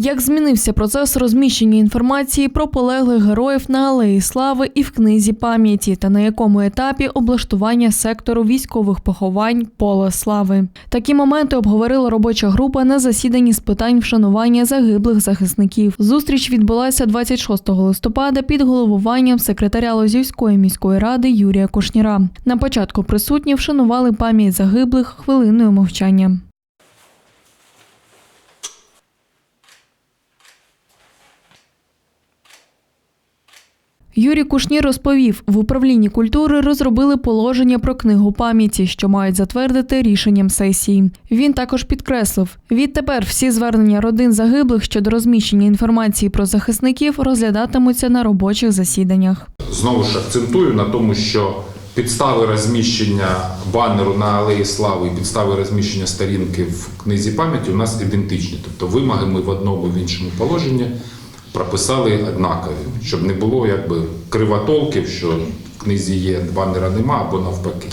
Як змінився процес розміщення інформації про полеглих героїв на Алеї Слави і в книзі пам'яті, та на якому етапі облаштування сектору військових поховань Поле Слави? Такі моменти обговорила робоча група на засіданні з питань вшанування загиблих захисників. Зустріч відбулася 26 листопада під головуванням секретаря Лозівської міської ради Юрія Кушніра. На початку присутні вшанували пам'ять загиблих хвилиною мовчання. Юрій Кушнір розповів, в управлінні культури розробили положення про книгу пам'яті, що мають затвердити рішенням сесії. Він також підкреслив, відтепер всі звернення родин загиблих щодо розміщення інформації про захисників розглядатимуться на робочих засіданнях. Знову ж акцентую на тому, що підстави розміщення банеру на Алеї Слави і підстави розміщення сторінки в книзі пам'яті у нас ідентичні. Тобто вимоги ми в одному в іншому положенні прописали однакові, щоб не було якби кривотолків, що в книзі є банера нема або навпаки.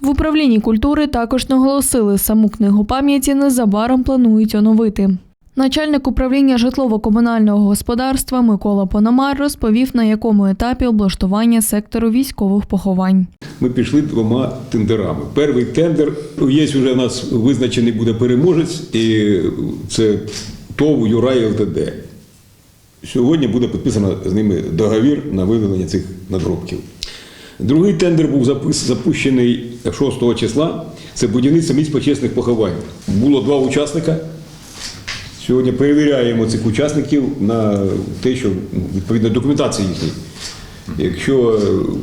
В управлінні культури також наголосили, саму книгу пам'яті незабаром планують оновити. Начальник управління житлово-комунального господарства Микола Пономар розповів, на якому етапі облаштування сектору військових поховань. Ми пішли двома тендерами. Перший тендер є вже у нас визначений буде переможець, і це ТОВ Юрай ЛТД. Сьогодні буде підписано з ними договір на виведення цих надробків. Другий тендер був запущений 6 числа. Це будівництво місць почесних поховань. Було два учасника. Сьогодні перевіряємо цих учасників на те, що відповідно документації їхній. Якщо е,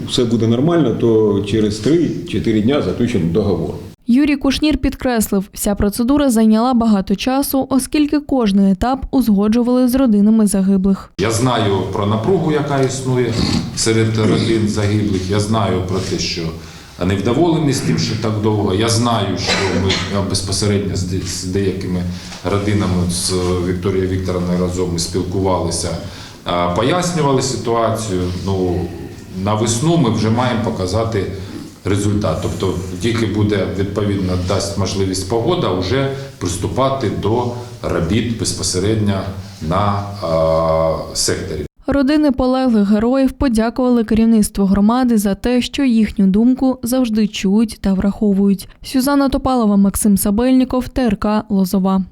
все буде нормально, то через 3-4 дня заключимо договор. Юрій Кушнір підкреслив, вся процедура зайняла багато часу, оскільки кожний етап узгоджували з родинами загиблих. Я знаю про напругу, яка існує серед родин загиблих. Я знаю про те, що невдоволені з тим, що так довго. Я знаю, що ми безпосередньо з деякими родинами з Вікторією Вікторовною разом ми спілкувалися, пояснювали ситуацію. Ну на весну ми вже маємо показати результат. Тобто, тільки буде відповідно дасть можливість погода вже приступати до робіт безпосередньо на е, секторі. Родини полеглих героїв подякували керівництву громади за те, що їхню думку завжди чують та враховують. Сюзанна Топалова, Максим Сабельніков, ТРК Лозова.